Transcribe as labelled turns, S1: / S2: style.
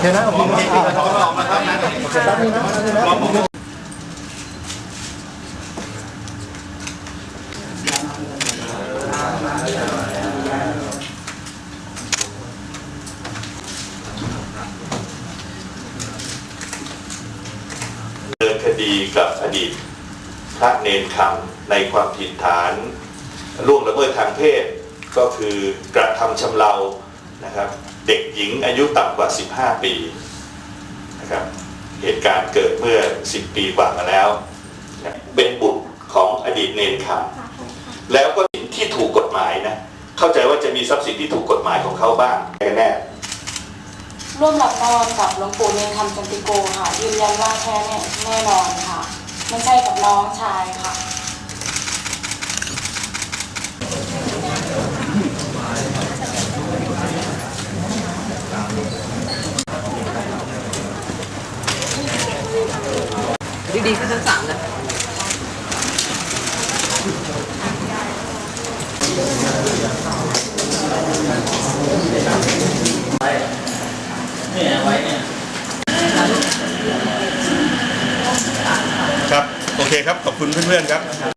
S1: เดี๋ยวนะผมอ่า
S2: ดำเนินคดีกับอดีตพระเนนคำในความผิดฐานล่วงละเมิดทางเพศ ก็คือกระทำชำเรา นะครับเด็กหญิงอายุต่ำกว่า 15 ปีนะครับเหตุการณ์เกิดเมื่อ 10 ปีกว่ามาแล้วนะเป็นบุตรของอดีตเนนคำแล้วก็สินที่ถูกกฎหมายนะเข้าใจว่าจะมีทรัพย์สินที่ถูกกฎหมายของเขาบ้างกันแน่
S3: ร่วมหลับนอนกับหลวงปู่เนรคำจันติโกค่ะยืนยันว่าแท้แน่แน่นอนค่ะไม่ใช่กับน้องชายค่ะ
S4: ดีๆขึ้นทั้งสามนะ
S2: ครับ โอเคครับ ขอบคุณเพื่อนๆครับ